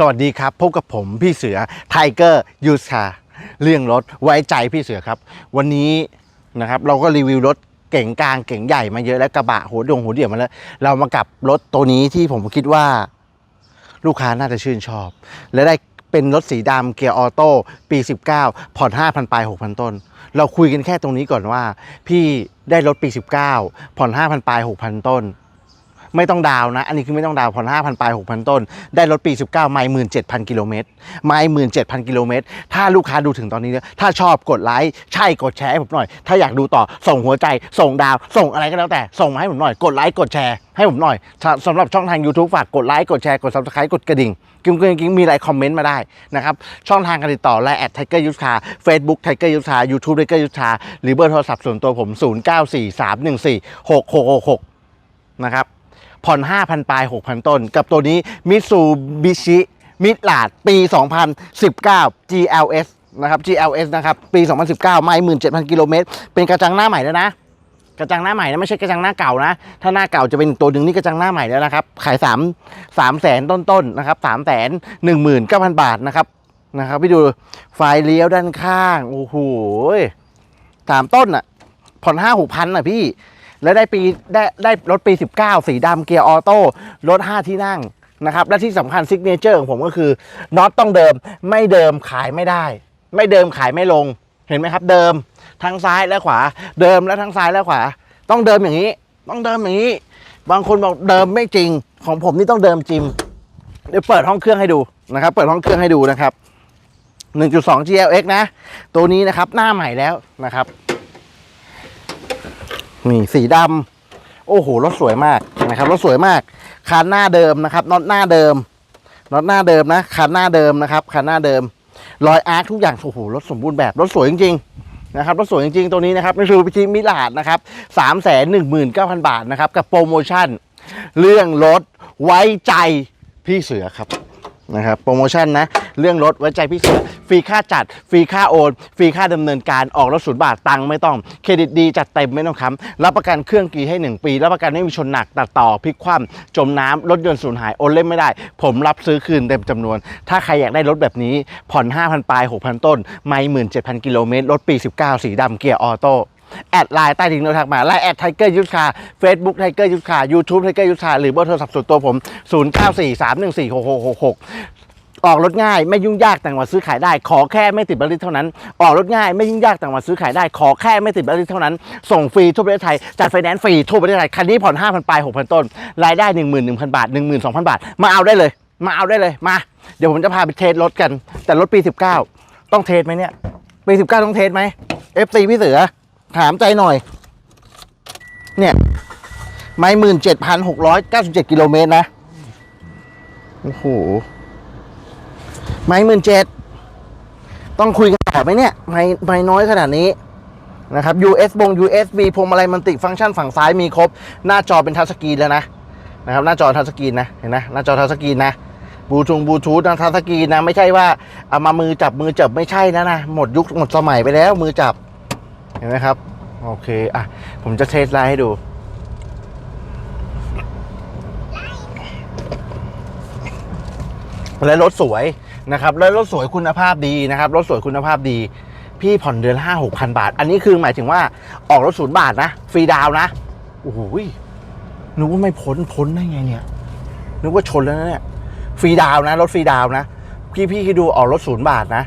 สวัสดีครับ พบกับผมพี่เสือไทเกอร์ยูสคาเรื่องรถไว้ใจพี่เสือครับ วันนี้นะครับเราก็รีวิวรถเก่งกลางเก่งใหญ่มาเยอะแล้วกระบะหัวดงหัวเดี่ยวมาแล้ว เรามากับรถตัวนี้ที่ผมคิดว่าลูกค้าน่าจะชื่นชอบ และได้เป็นรถสีดำเกียร์ออโต้ปี 19 ผ่อน 5,000 ปลาย 6,000 ต้น เราคุยกันแค่ตรงนี้ก่อนว่า พี่ได้รถปี 19 ผ่อน 5,000 ปลาย 6,000 ต้น ไม่ต้องดาวนะ อันนี้คือไม่ต้องดาวน์ผ่อน5,000ปลาย6,000ต้น ได้รถปี 19 ไม่17,000กิโลเมตร ไม่17,000กิโลเมตร ถ้าลูกค้าดูถึงตอนนี้เนี่ยถ้าชอบกดไลค์ ใช่กดแชร์ให้ผมหน่อย ถ้าอยากดูต่อส่งหัวใจ ส่งดาว ส่งอะไรก็แล้วแต่ ส่งมาให้ผมหน่อย กดไลค์ กดแชร์ให้ผมหน่อยสำหรับช่องทาง YouTube ฝากกดไลค์ กดแชร์ กด Subscribe กดกระดิ่งกิ้งกิ้งกิ้งมีอะไรคอมเมนต์มาได้นะครับ ช่องทางการติดต่อและแอดไทเกอร์ยูสคาเฟซบุ๊กไทเกอร์ยูสคายูทูบไทเกอร์ยูสคาหรือเบอร์โทรศัพท์ส่วนตัวผม 0943146666 นะครับ ผ่อน 5,000 ปลาย 6,000 ต้น กับตัวนี้มิตซูบิชิมิลาดปี 2019 GLS นะครับ GLS นะครับ ปี 2019 ไม่17,000 กิโลเมตร เป็นกระจังหน้าใหม่แล้วนะ กระจังหน้าใหม่นะ ไม่ใช่กระจังหน้าเก่านะ ถ้าหน้าเก่าจะเป็นตัวหนึ่งนี่กระจังหน้าใหม่แล้วนะครับ ขาย 3 3แสนต้นๆ นะครับ3แสน19,000 บาทนะครับ นะครับพี่ดูไฟเลี้ยวด้านข้าง โอ้โหสามต้นอะผ่อนห้าหกพันอะพี่ แล้วได้ปีได้ได้รถปี 19 สีดำเกียร์ออโต้รถ 5 ที่นั่งนะครับ และที่สำคัญซิกเนเจอร์ของผมก็คือน็อตต้องเดิมไม่เดิมขายไม่ได้ ไม่เดิมขายไม่ลงเห็นไหมครับ เดิมทั้งซ้ายและขวา เดิมและทั้งซ้ายและขวา ต้องเดิมอย่างนี้ ต้องเดิมอย่างนี้ บางคนบอกเดิมไม่จริง ของผมนี่ต้องเดิมจริงเดี๋ยวเปิดห้องเครื่องให้ดูนะครับ เปิดห้องเครื่องให้ดูนะครับ 1.2 GLX นะ ตัวนี้นะครับหน้าใหม่แล้วนะครับ นี่สีดำโอ้โหรถสวยมากนะครับรถสวยมากคันหน้าเดิมนะครับน็อตหน้าเดิมน็อตหน้าเดิมนะคันหน้าเดิมนะครับคันหน้าเดิมรอยอาร์คทุกอย่างโอ้โหรถสมบูรณ์แบบรถสวยจริงๆนะครับรถสวยจริงๆตัวนี้นะครับนี่คือพิชิมิลาดนะครับสามแสนหนึ่งหมื่นเก้าพันบาทนะครับกับโปรโมชั่น เรื่องรถไว้ใจพี่เสือครับ นะครับโปรโมชั่นนะ เรื่องรถไว้ใจพี่เสือฟรีค่าจัด ฟรีค่าโอนฟรีค่าดำเนินการออกรถศูนย์บาทตังค์ไม่ต้อง เครดิตดีจัดเต็มไม่ต้องค้ำรับประกันเครื่องกีให้ 1 ปี รับประกันไม่มีชนหนักตัดต่อพลิกคว่ำจมน้ำรถยนต์สูญหายโอนเล่นไม่ได้ ผมรับซื้อคืนเต็มจำนวน ถ้าใครอยากได้รถแบบนี้ผ่อน 5,000ปลาย6,000 ต้น ไม่17,000กิโลเมตรรถปี 19 สีดำเกียร์ออโต้ แอดไลน์ใต้ลิงก์เราทักมาไลน์แอดไทเกอร์ยุทธคาเฟซบุ๊กไทเกอร์ยุทธคายูทูบไทเกอร์ยุทธคาหรือเบอร์โทรศัพท์ส่วนตัวผม 0943146666ออกรถง่ายไม่ยุ่งยากต่างวัดซื้อขายได้ ขอแค่ไม่ติดบัตรลิตเท่านั้น ออกรถง่ายไม่ยุ่งยากต่างวัดซื้อขายได้ ขอแค่ไม่ติดบัตรลิตเท่านั้น ส่งฟรีทั่วประเทศไทยจัดไฟแนนซ์ฟรีทั่วประเทศไทยคันนี้ผ่อน 5,000ปลาย6,000 ต้น รายได้ 11,000 บาท 12,000 บาท มาเอาได้เลย มาเอาได้เลยมา เดี๋ยวผมจะพาไปเทสรถกัน แต่รถปี 19 ต้องเทสไหมเนี่ยปี 19 ต้องเทสไหม FC พี่เสือ ถามใจหน่อย เนี่ย ไม่หมื่นเจ็ดพันหกร้อยเก้าสิบเจ็ดกิโลเมตรนะ โอ้โห ไม่หมื่นเจ็ด ต้องคุยกันต่อไหมเนี่ย ไม่ไม่น้อยขนาดนี้นะครับ US บง USB พวงมาลัยมันติฟังก์ชันฝั่งซ้ายมีครบ หน้าจอเป็นทัชสกรีนแล้วนะ นะครับ หน้าจอทัชสกรีนนะ เห็นนะ หน้าจอทัชสกรีนนะบลูทูบลูทูธนะทัชสกรีนนะ ไม่ใช่ว่าเอามามือจับมือจับไม่ใช่นะนะ หมดยุคหมดสมัยไปแล้วมือจับ เห็นไหมครับ โอเค อะ ผมจะเทสไลน์ให้ดู และรถสวยนะครับ และรถสวยคุณภาพดีนะครับ รถสวยคุณภาพดี พี่ผ่อนเดือนห้าหกพันบาท อันนี้คือหมายถึงว่าออกรถศูนย์บาทนะ ฟรีดาวนะ โอ้โหยนึกว่าไม่พ้นพ้นได้ไงเนี่ย นึกว่าชนแล้วนะเนี่ย ฟรีดาวนะ รถฟรีดาวน์นะพี่พี่คิดดูออกรถศูนย์บาทนะ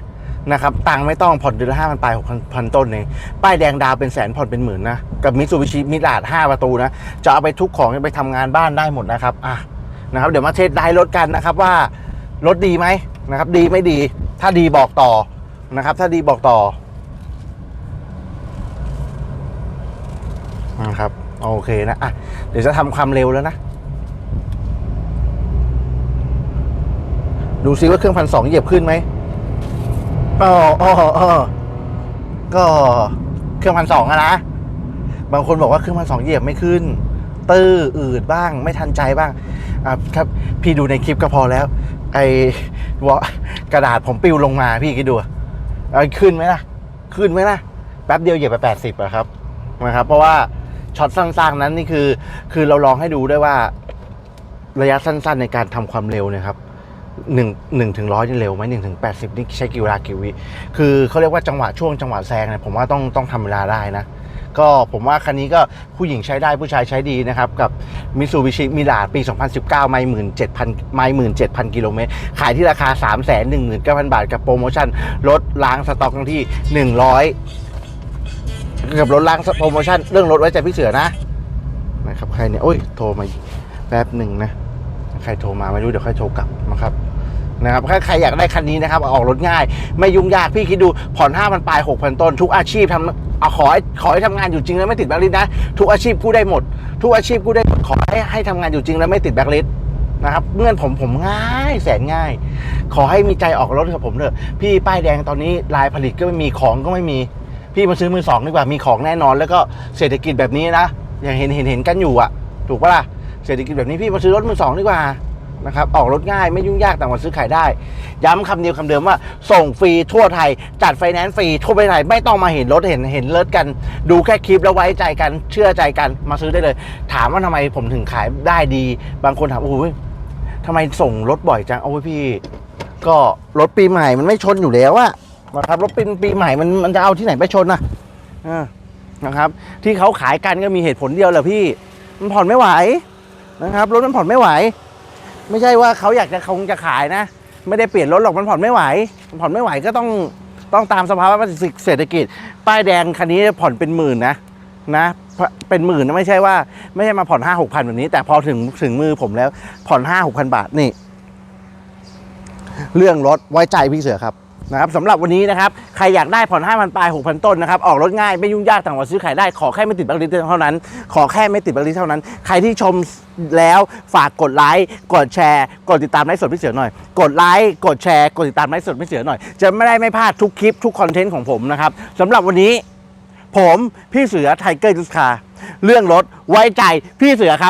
นะครับตังค์ไม่ต้องผ่อนเดือนละห้าพันปลายหกพันต้นเองป้ายแดงดาวเป็นแสนผ่อนเป็นหมื่นนะ กับมิตซูบิชิมิลาดห้าประตูนะ จะเอาไปทุกของไปทำงานบ้านได้หมดนะครับอะนะครับ เดี๋ยวมาเทสได้รถกันนะครับว่ารถดีไหมนะครับ ดีไม่ดี ถ้าดีบอกต่อนะครับ ถ้าดีบอกต่อนะครับโอเคนะอะเดี๋ยวจะทำความเร็วแล้วนะ ดูซิว่าเครื่องพันสองเหยียบขึ้นไหม อ๋ออ๋ออ๋อก็เครื่องพันสองอะนะ บางคนบอกว่าเครื่องพันสองเหยียบไม่ขึ้น ตื้ออืดบ้าง ไม่ทันใจบ้าง อะครับ พี่ดูในคลิปก็พอแล้ว ไอ้วะกระดาษผมปิวลงมาพี่คิดดูอะเอาขึ้นไหมล่ะ ขึ้นไหมล่ะ แป๊บเดียวเหยียบไปแปดสิบอะครับนะครับ เพราะว่าช็อตสั้นๆนั้นนี่คือ คือเราลองให้ดูด้วยว่าระยะสั้นๆในการทำความเร็วเนี่ยครับ หนึ่งหนึ่งถึงร้อยนี่เร็วไหมหนึ่งถึงแปดสิบนี่ใช้กี่เวลากี่วิคือเขาเรียกว่าจังหวะช่วงจังหวะแซงเนี่ยผมว่าต้องต้องทำเวลาได้นะ ก็ผมว่าคันนี้ก็ผู้หญิงใช้ได้ผู้ชายใช้ดีนะครับ กับมิ t ซูบิชิมิลาปี 2019 ไม่หมื่นเจ็ดพันไม่หมื่นเจ็ดพันกิโลเมตร ขายที่ราคา 3 1 9 0 0 0 บาท กับโปรโมชั่นลดล้างสต็อกทั้งที่ 100 กับลดล้างโปรโมชั่นเรื่องรถไว้ใจพี่เสือนะนะครับใครเนี่ยโอ้ยโทรมาแป๊บหนึ่งนะ ใครโทรมาไม่รู้เดี๋ยวค่อยโทรกลับนะครับนะครับถ้าใครอยากได้คันนี้นะครับออกรถง่าย ไม่ยุ่งยากพี่คิดดูผ่อน5,000ปลาย6,000ต้น ทุกอาชีพทำเอาขอให้ขอให้ทำงานอยู่จริงแล้วไม่ติดแบล็คลิสต์นะทุกอาชีพกู้ได้หมด ทุกอาชีพกู้ได้หมดขอให้ให้ทำงานอยู่จริงแล้วไม่ติดแบล็คลิสต์นะครับเงื่อนผมผมง่ายแสนง่าย ขอให้มีใจออกรถกับผมเถอะพี่ป้ายแดงตอนนี้ลายผลิตก็ไม่มีของก็ไม่มี พี่มาซื้อมือสองดีกว่ามีของแน่นอน แล้วก็เศรษฐกิจแบบนี้นะอย่างเห็นเห็นเห็นกันอยู่อะถูกปะล่ะ เศรษฐกิจแบบนี้พี่มาซื้อรถมือสองดีกว่านะครับออกรถง่ายไม่ยุ่งยากต่างกว่าซื้อขายได้ ย้ำคำเดียวคำเดิมว่า ส่งฟรีทั่วไทย จัดไฟแนนซ์ฟรีทั่วประเทศไทยไม่ต้องมาเห็นรถเห็นเห็นรถกัน ดูแค่คลิปแล้วไว้ใจกันเชื่อใจกันมาซื้อได้เลย ถามว่าทำไมผมถึงขายได้ดี บางคนถามโอ้ยทำไมส่งรถบ่อยจังโอ้ยพี่ ก็รถปีใหม่มันไม่ชนอยู่แล้วอะนะครับรถปีปีใหม่มันมันจะเอาที่ไหนไปชนนะนะครับ ที่เขาขายกันก็มีเหตุผลเดียวแหละพี่ มันผ่อนไม่ไหว นะครับรถมันผ่อนไม่ไหว ไม่ใช่ว่าเขาอยากจะคงจะขายนะ ไม่ได้เปลี่ยนรถหรอกมันผ่อนไม่ไหวมันผ่อนไม่ไหวก็ต้องต้องตามสภาวะเศรษฐกิจ ป้ายแดงคันนี้ผ่อนเป็นหมื่นนะนะเป็นหมื่นนะไม่ใช่ว่า ไม่ใช่มาผ่อนห้าหกพันแบบนี้ แต่พอถึงถึงมือผมแล้วผ่อนห้าหกพันบาทนี่ เรื่องรถไว้ใจพี่เสือครับ นะครับสำหรับวันนี้นะครับ ใครอยากได้ผ่อน5,000ปลาย6,000 ต้นนะครับ ออกรถง่ายไม่ยุ่งยากต่างกว่าซื้อขายได้ ขอแค่ไม่ติดบัตรลิสต์เท่านั้น ขอแค่ไม่ติดบัตรลิสต์เท่านั้น ใครที่ชมแล้วฝากกดไลค์กดแชร์ กดติดตามไลฟ์สดพี่เสือหน่อย กดไลค์กดแชร์ กดติดตามไลฟ์สดพี่เสือหน่อย จะไม่ได้ไม่พลาดทุกคลิปทุกคอนเทนต์ของผมนะครับสำหรับวันนี้ ผมพี่เสือไทเกอร์จุสคาเรื่องรถไว้ใจพี่เสือครับ